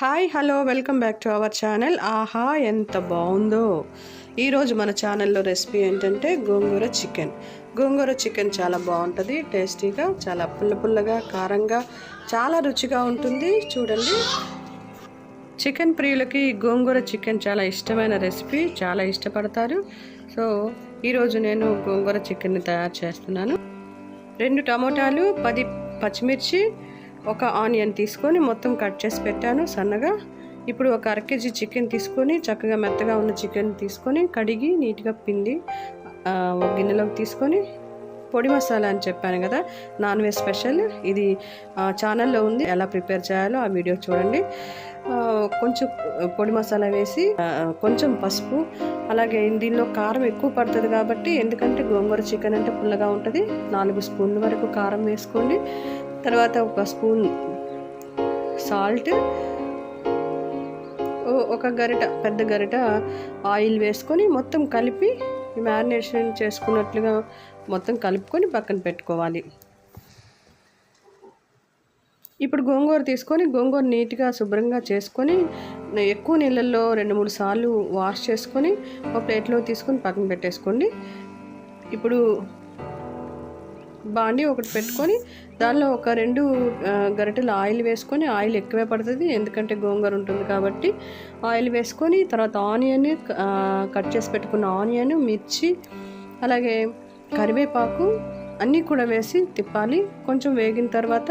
Hi hello welcome back to our channel ఆహా ఎంత బాగుందో. ఈరోజు మన ఛానల్లో రెసిపీ ఏంటంటే గోంగూర చికెన్ గోంగూర చికెన్ చాలా బాగుంటుంది టేస్టీగా చాలా పుల్ల పుల్లగా కారంగా చాలా రుచిగా ఉంటుంది. చూడండి. చికెన్ ప్రియులకి గోంగూర చికెన్ చాలా ఇష్టమైన రెసిపీ చాలా ఇష్టపడతారు. సో ఈరోజు నేను గోంగూర చికెన్ని తయారు చేస్తున్నాను. రెండు టమోటాలు పది పచ్చిమిర్చి ఒక ఆనియన్ తీసుకొని మొత్తం కట్ చేసి పెట్టాను సన్నగా. ఇప్పుడు ఒక అర కేజీ చికెన్ తీసుకొని చక్కగా మెత్తగా ఉన్న చికెన్ తీసుకొని కడిగి నీట్గా పిండి గిన్నెలోకి తీసుకొని పొడి మసాలా అని చెప్పాను కదా నాన్ వెజ్ స్పెషల్. ఇది ఛానల్లో ఉంది. ఎలా ప్రిపేర్ చేయాలో ఆ వీడియో చూడండి. కొంచెం పొడి మసాలా వేసి కొంచెం పసుపు అలాగే దీనిలో కారం ఎక్కువ పడుతుంది కాబట్టి ఎందుకంటే గోంగూర చికెన్ అంటే పుల్లగా ఉంటుంది. నాలుగు స్పూన్ల వరకు కారం వేసుకోండి. తర్వాత ఒక స్పూన్ సాల్ట్. ఒక గరిట పెద్ద గరిట ఆయిల్ వేసుకొని మొత్తం కలిపి మ్యారినేషన్ చేసుకున్నట్లుగా మొత్తం కలుపుకొని పక్కన పెట్టుకోవాలి. ఇప్పుడు గోంగూర తీసుకొని గోంగూర నీట్గా శుభ్రంగా చేసుకొని ఎక్కువ నీళ్ళల్లో రెండు మూడు సార్లు వాష్ చేసుకొని ఒక ప్లేట్లో తీసుకొని పక్కన పెట్టేసుకోండి. ఇప్పుడు బాండి ఒకటి పెట్టుకొని దానిలో ఒక రెండు గరిటెలు ఆయిల్ వేసుకొని ఆయిల్ ఎక్కువే పడుతుంది ఎందుకంటే గోంగూర ఉంటుంది కాబట్టి ఆయిల్ వేసుకొని తర్వాత ఆనియన్ కట్ చేసి పెట్టుకున్న ఆనియన్ మిర్చి అలాగే కరివేపాకు అన్నీ కూడా వేసి తిప్పాలి. కొంచెం వేగిన తర్వాత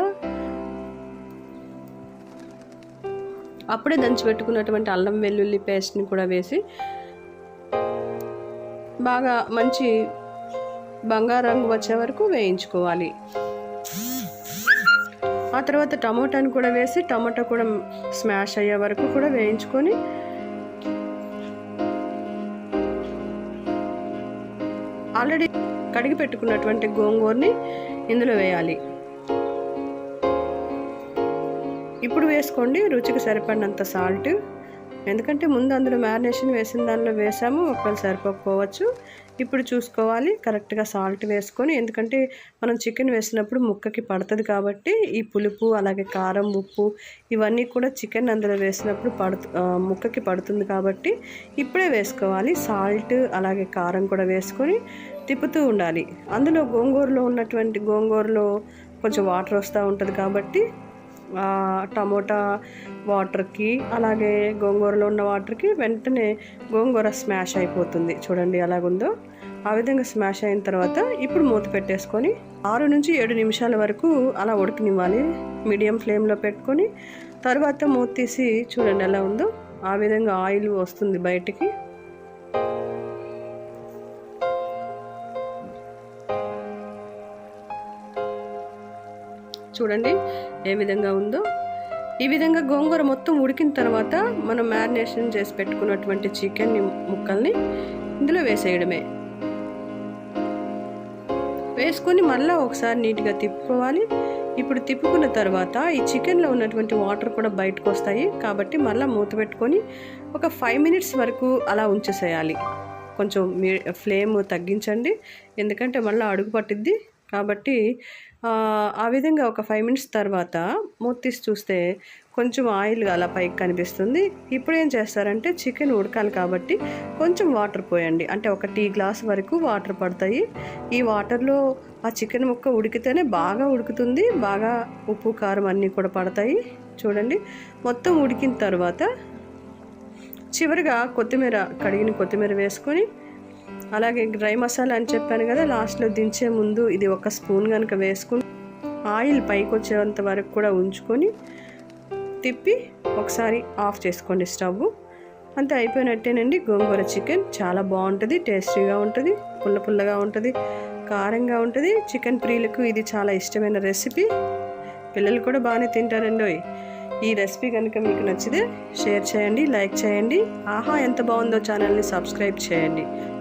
అప్పుడే దంచి పెట్టుకున్నటువంటి అల్లం వెల్లుల్లి పేస్ట్ని కూడా వేసి బాగా మంచి బంగారు రంగు వచ్చే వరకు వేయించుకోవాలి. ఆ తర్వాత టమోటాని కూడా వేసి టమాటా కూడా స్మాష్ అయ్యే వరకు కూడా వేయించుకొని ఆల్రెడీ కడిగి పెట్టుకున్నటువంటి గోంగూరని ఇందులో వేయాలి. ఇప్పుడు వేసుకోండి రుచికి సరిపడినంత సాల్ట్. ఎందుకంటే ముందు అందులో మ్యారినేషన్ వేసిన దానిలో వేసాము ఒకవేళ సరిపోకపోవచ్చు. ఇప్పుడు చూసుకోవాలి కరెక్ట్గా సాల్ట్ వేసుకొని ఎందుకంటే మనం చికెన్ వేసినప్పుడు ముక్కకి పడుతుంది కాబట్టి ఈ పులుపు అలాగే కారం ఉప్పు ఇవన్నీ కూడా చికెన్ అందులో వేసినప్పుడు పడుతు ముక్కకి పడుతుంది కాబట్టి ఇప్పుడే వేసుకోవాలి. సాల్ట్ అలాగే కారం కూడా వేసుకొని తిప్పుతూ ఉండాలి. అందులో గోంగూరలో ఉన్నటువంటి గోంగూరలో కొంచెం వాటర్ వస్తూ ఉంటుంది కాబట్టి టమోటా వాటర్కి అలాగే గోంగూరలో ఉన్న వాటర్కి వెంటనే గోంగూర స్మాష్ అయిపోతుంది. చూడండి ఎలాగుందో. ఆ విధంగా స్మాష్ అయిన తర్వాత ఇప్పుడు మూత పెట్టేసుకొని ఆరు నుంచి ఏడు నిమిషాల వరకు అలా ఉడకనివ్వాలి. మీడియం ఫ్లేమ్లో పెట్టుకొని తర్వాత మూత తీసి చూడండి ఎలా ఉందో. ఆ విధంగా ఆయిల్ వస్తుంది బయటికి. చూడండి ఏ విధంగా ఉందో. ఈ విధంగా గోంగూర మొత్తం ఉడికిన తర్వాత మనం మ్యారినేషన్ చేసి పెట్టుకున్నటువంటి చికెన్ ముక్కల్ని ఇందులో వేసేయడమే. వేసుకొని మళ్ళీ ఒకసారి నీట్గా తిప్పుకోవాలి. ఇప్పుడు తిప్పుకున్న తర్వాత ఈ చికెన్లో ఉన్నటువంటి వాటర్ కూడా బయటకు వస్తాయి. కాబట్టి మళ్ళీ మూత పెట్టుకొని ఒక ఫైవ్ మినిట్స్ వరకు అలా ఉంచేసేయాలి. కొంచెం మీ ఫ్లేమ్ తగ్గించండి. ఎందుకంటే మళ్ళీ అడుగు పట్టిద్ది. కాబట్టి ఆ, విధంగా ఒక ఫైవ్ మినిట్స్ తర్వాత మూత తీసి చూస్తే కొంచెం ఆయిల్ అలా పైకి కనిపిస్తుంది. ఇప్పుడు ఏం చేస్తారంటే చికెన్ ఉడకాలి కాబట్టి కొంచెం వాటర్ పోయండి. అంటే ఒక టీ గ్లాస్ వరకు వాటర్ పడతాయి. ఈ వాటర్లో ఆ చికెన్ ముక్క ఉడికితేనే బాగా ఉడుకుతుంది. బాగా ఉప్పు కారం అన్నీ కూడా పడతాయి. చూడండి. మొత్తం ఉడికిన తర్వాత చివరిగా కొత్తిమీర కడిగిన కొత్తిమీర వేసుకొని అలాగే డ్రై మసాలా అని చెప్పాను కదా లాస్ట్లో దించే ముందు ఇది ఒక స్పూన్ కనుక వేసుకుని ఆయిల్ పైకి వచ్చేంత వరకు కూడా ఉంచుకొని తిప్పి ఒకసారి ఆఫ్ చేసుకోండి స్టవ్. అంతే అయిపోయినట్టేనండి. గోంగూర చికెన్ చాలా బాగుంటుంది టేస్టీగా ఉంటుంది పుల్ల పుల్లగా ఉంటుంది కారంగా ఉంటుంది. చికెన్ ప్రియులకు ఇది చాలా ఇష్టమైన రెసిపీ. పిల్లలు కూడా బాగానే తింటారండి ఈ రెసిపీ కనుక మీకు నచ్చితే షేర్ చేయండి లైక్ చేయండి. ఆహా ఎంత బాగుందో ఛానల్ని సబ్స్క్రైబ్ చేయండి.